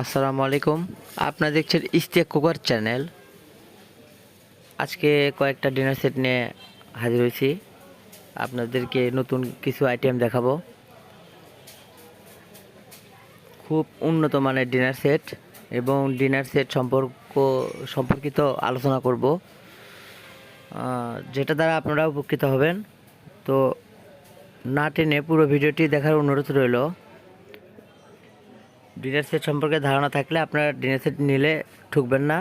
আসসালামু আলাইকুম। আপনারা দেখছেন ইস্তেক কুকার চ্যানেল। আজকে কয়েকটা ডিনার সেট নিয়ে হাজির হয়েছি। আপনাদেরকে নতুন কিছু আইটেম দেখাবো। খুব উন্নত মানের ডিনার সেট এবং ডিনার সেট সম্পর্ক, সম্পর্কিত আলোচনা করব। যেটা দ্বারা আপনারা উপকৃত হবেন। তো না টেনে পুরো ভিডিওটি দেখার অনুরোধ রইল। ডিনার সেট সম্পর্কে ধারণা থাকলে আপনারা ডিনার সেট নিলে ঠুকবেন না।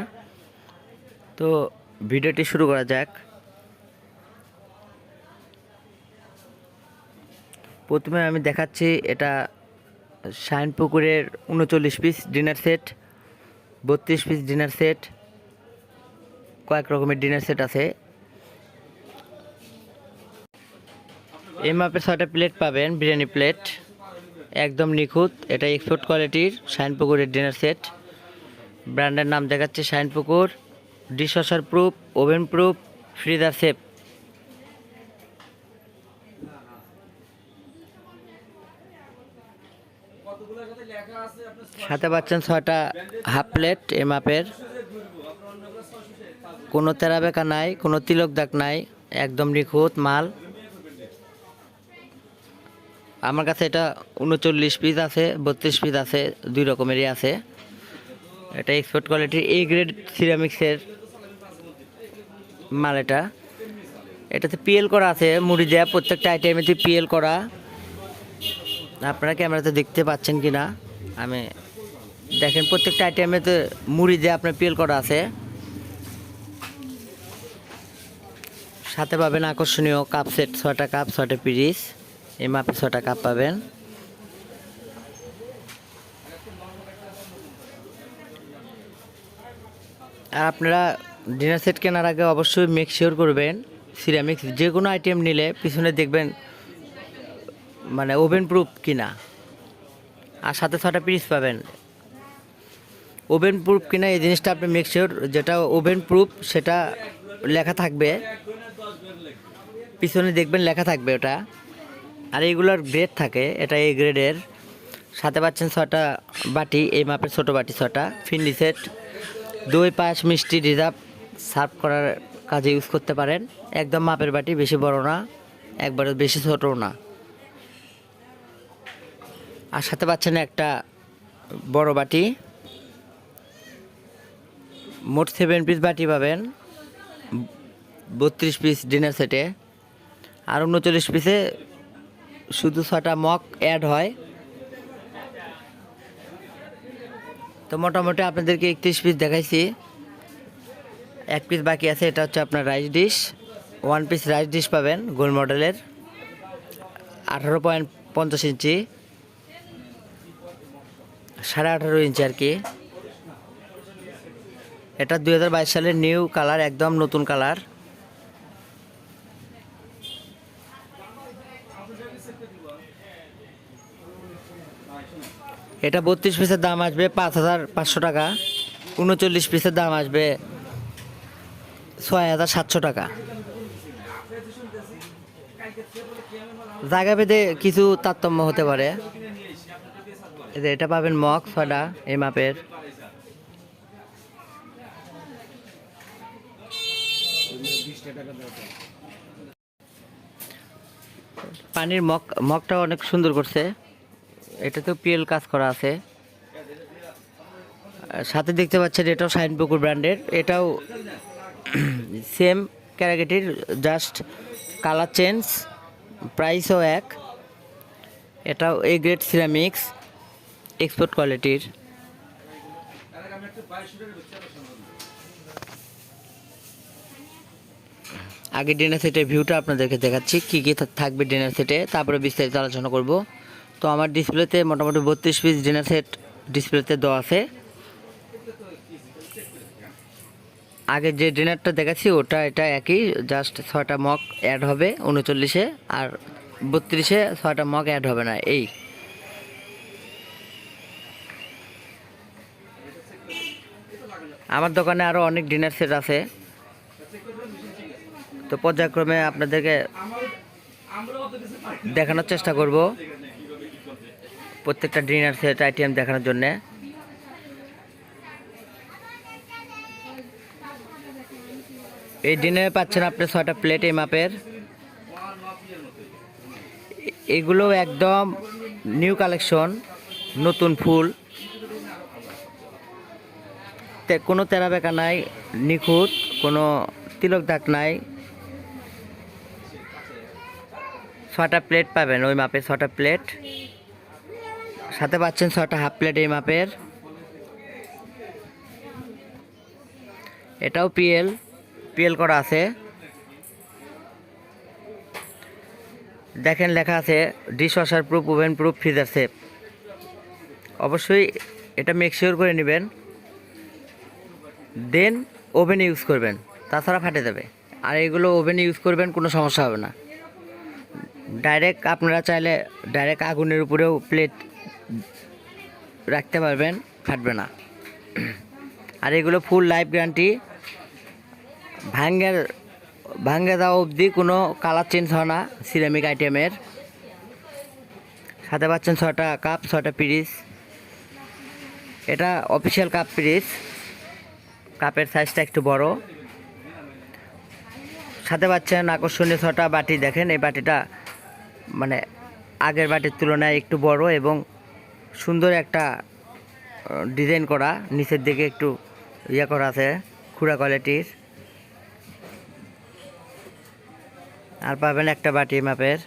তো ভিডিওটি শুরু করা যাক। প্রথমে আমি দেখাচ্ছি এটা শাইন পুকুরের উনচল্লিশ পিস ডিনার সেট বত্রিশ পিস ডিনার সেট কয়েক রকমের ডিনার সেট আছে। এই মাপের ছয়টা প্লেট পাবেন, বিরিয়ানি প্লেট একদম নিখুঁত। এটা এক্সপোর্ট কোয়ালিটির শাইনপুকুরের ডিনার সেট ব্র্যান্ডের নাম দেখাচ্ছে Shinepukur dishwasher proof oven proof freezer safe সাথে পাচ্ছেন ছয়টা হাফ প্লেট এ মাপের। কোনো তেরা বেকা নাই, কোনো তিলক দাগ নাই, একদম নিখুঁত মাল। আমার কাছে এটা উনচল্লিশ পিস আছে, বত্রিশ পিস আছে, দুই রকমেরই আছে। এটা এক্সপোর্ট কোয়ালিটির এ গ্রেড সিরামিক্সের মাল এটা। এটাতে পিএল করা আছে, মুড়ি দেওয়া প্রত্যেকটা আইটেমেতে পিএল করা। আপনারা ক্যামেরাতে দেখতে পাচ্ছেন কি না আমি দেখেন, প্রত্যেকটা আইটেমেতে মুড়ি দিয়ে আপনার পিএল করা আছে। সাথে পাবেন আকর্ষণীয় কাপ সেট ছয়টা কাপ ছয়টা পিরিস এই মাপে ছটা কাপ পাবেন। আর আপনারা ডিনার সেট কেনার আগে অবশ্যই মেক শিওর করবেন সিরামিক্স যে কোনো আইটেম নিলে পিছনে দেখবেন মানে ওভেন প্রুফ কিনা। আর সাথে ছটা পিস পাবেন। ওভেন প্রুফ কিনা এই জিনিসটা আপনি মেক শিওর যেটা ওভেন প্রুফ সেটা লেখা থাকবে। পিছনে দেখবেন লেখা থাকবে ওটা। আর এইগুলোর গ্রেড থাকে, এটা এই গ্রেডের সাথে পাচ্ছেন ছটা বাটি, এই মাপের ছোট বাটি ছটা ফিন্ডি সেট। দই পাঁচ মিষ্টি রিজার্ভ, সার্ভ করার কাজে ইউজ করতে পারেন। একদম মাপের বাটি, বেশি বড় না, একবারে বেশি ছোটও না। আর সাথে পাচ্ছেন একটা বড় বাটি। মোট সেভেন পিস বাটি পাবেন, বত্রিশ পিস ডিনার সেটে আর উনচল্লিশ পিসে শুধু ছটা মক অ্যাড হয়। তো মোটামুটি আপনাদেরকে একত্রিশ পিস দেখাইছি। এক পিস বাকি আছে, এটা হচ্ছে আপনার rice dish one piece rice dish পাবেন গোল মডেলের। আঠারো পয়েন্ট পঞ্চাশ ইঞ্চি। সাড়ে আঠারো ইঞ্চি আর কি। এটা দুই হাজার বাইশ সালের নিউ কালার একদম নতুন কালার এটা বত্রিশ পিসের দাম আসবে পাঁচ হাজার পাঁচশো টাকা। উনচল্লিশ পিসের দাম আসবে ছয় হাজার সাতশো টাকা। জায়গা ভেদে কিছু তারতম্য হতে পারে। এটা পাবেন মগ ছটা এই মাপের। পানির মগ মগটা অনেক সুন্দর করছে। এটা এটাতেও পিএল কাজ করা আছে। সাথে দেখতে পাচ্ছেন এটাও পুকুর ব্র্যান্ডের। এটাও সেম ক্যারাগেটির জাস্ট কালার চেঞ্জ প্রাইসও এক। এটাও এ গ্রেড সিরামিক্স এক্সপোর্ট কোয়ালিটির আগে ডিনার সেটের ভিউটা আপনাদেরকে দেখাচ্ছি, কী কী থাকবে ডিনার সেটে তারপরে বিস্তারিত আলোচনা করব। তো আমার ডিসপ্লেতে মোটামুটি বত্রিশ পিস ডিনার সেট ডিসপ্লেতে দেওয়া আছে। আগে যে ডিনারটা দেখাচ্ছি, ওটা এটা একই জাস্ট ছয়টা মক অ্যাড হবে উনচল্লিশে, আর বত্রিশে ছয়টা মক অ্যাড হবে না, এই। আমার দোকানে আরও অনেক ডিনার সেট আছে। তো পর্যায়ক্রমে আপনাদেরকে দেখানোর চেষ্টা করব প্রত্যেকটা ডিনার সেট আইটেম দেখানোর জন্যে। এই ডিনারে পাচ্ছেন আপনি ছয়টা প্লেট এই মাপের। এগুলো একদম নিউ কালেকশন, নতুন ফুল। কোনো তেরা বেকা নাই, নিখুঁত, কোনো তিলক দাগ নাই। ছটা প্লেট পাবেন, ওই মাপে ছটা প্লেট সাথে পাচ্ছেন ছটা হাফ প্লেট এই মাপের। এটাও পিএল পিএল করা আছে। দেখেন লেখা আছে dishwasher proof oven proof freezer safe অবশ্যই এটা মেকশিওর করে নেবেন। দেন ওভেন ইউজ করবেন, তাছাড়া ফাটে যাবে। আর এগুলো ওভেন ইউজ করবেন, কোনো সমস্যা হবে না। ডাইরেক্ট আপনারা চাইলে ডাইরেক্ট আগুনের উপরেও প্লেট রাখতে পারবেন, ফাটবে না। আর এগুলো ফুল লাইফ গ্যারান্টি ভাঙ্গের, ভাঙ্গে দেওয়া অবধি কোনো কালার চেঞ্জ হয় না সিরামিক আইটেমের সাথে পাচ্ছেন ছটা কাপ ছটা পিরিস এটা অফিসিয়াল কাপ পিরিস কাপের সাইজটা একটু বড়। সাথে পাচ্ছেন আকর্ষণীয় ছটা বাটি, দেখেন এই বাটিটা মানে আগের বাটির তুলনায় একটু বড় এবং সুন্দর একটা ডিজাইন করা, নিচের দিকে একটু ইয়ে করা আছে, খুঁড়া কোয়ালিটির আর পাবেন একটা বাটি মাপের।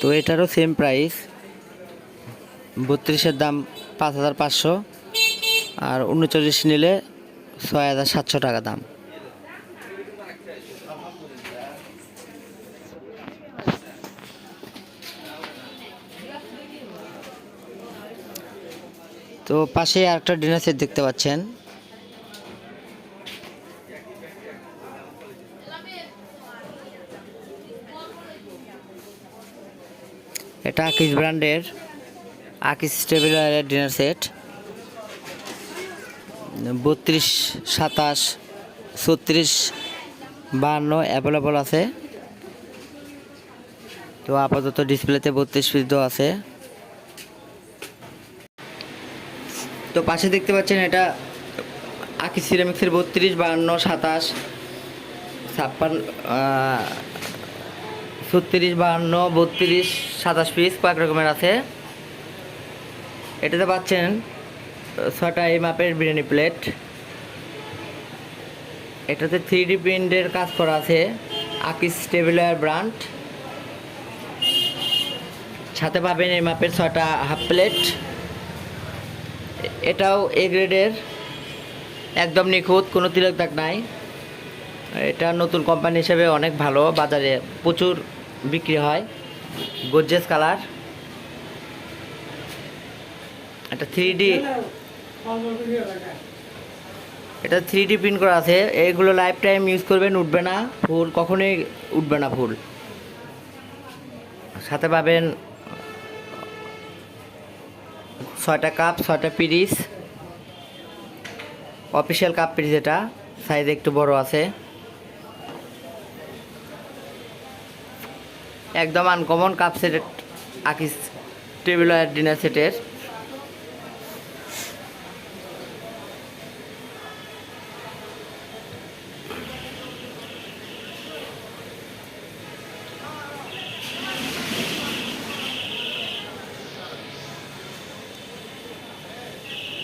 তো এটারও সেম প্রাইস বত্রিশের দাম পাঁচ হাজার পাঁচশো। আর উনচল্লিশ নিলে ছয় হাজার সাতশো টাকা দাম। তো পাশে আরেকটা ডিনার সেট দেখতে পাচ্ছেন। এটা আকিস ব্র্যান্ডের, আকিস টেবিলারের ডিনার সেট। বত্রিশ, সাতাশ, ছত্রিশ, বাহান্ন অ্যাভেলেবল আছে। তো আপাতত ডিসপ্লেতে বত্রিশ পিস দেওয়া আছে। তো পাশে দেখতে পাচ্ছেন এটা আকি সিরামিক্সের বত্রিশ, বাহান্ন, সাতাশ, ছাপ্পান্ন ছত্রিশ, বাহান্ন, বত্রিশ, সাতাশ পিস কয়েক রকমের আছে। এটাতে পাচ্ছেন ছটা এই মাপের বিরিয়ানি প্লেট এটাতে থ্রি ডি প্রিন্টের কাজ করা আছে আকিস টেবিলার ব্র্যান্ড সাথে পাবেন এই মাপের ছটা হাফ প্লেট এটাও এ গ্রেডের একদম নিখুঁত, কোনো তিলক দাগ নাই। এটা নতুন কোম্পানি হিসেবে অনেক ভালো, বাজারে প্রচুর বিক্রি হয় গোদরেজ কালার এটা থ্রি ডি এটা থ্রি ডি প্রিন্ট করা আছে। এইগুলো লাইফ টাইম ইউজ করবেন, উঠবে না। ফুল কখনোই উঠবে না ফুল। সাথে পাবেন ছয়টা কাপ ছয়টা পিরিস অফিসিয়াল কাপ পিরিস এটা। সাইজ একটু বড় আছে। একদম আনকমন কাপ সেট আকিস টেবিল ডিনার সেটের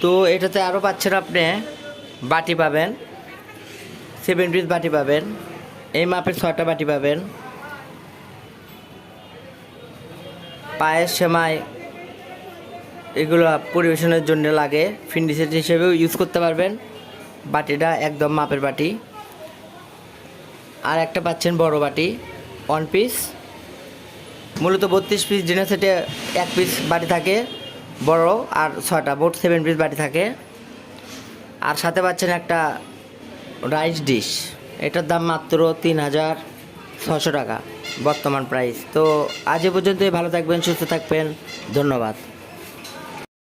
তো এটাতে আরও পাচ্ছেন আপনি বাটি পাবেন সেভেন পিস বাটি পাবেন, এই মাপের ছটা বাটি পাবেন। পায়ের সেমাই, এগুলো পরিবেশনের জন্য লাগে। ফিন্ডিসেট হিসেবেও ইউজ করতে পারবেন। বাটিটা একদম মাপের বাটি। আর একটা পাচ্ছেন বড় বাটি ওয়ান পিস মূলত বত্রিশ পিস ডিনার সেটে এক পিস বাটি থাকে। বড় আর ছয়টা বোট সেভেন পিস বাটি থাকে। আর সাথে পাচ্ছেন একটা রাইস ডিশ এটার দাম মাত্র তিন হাজার ছশো টাকা, বর্তমান প্রাইস তো আজ এ পর্যন্তই, ভালো থাকবেন, সুস্থ থাকবেন, ধন্যবাদ।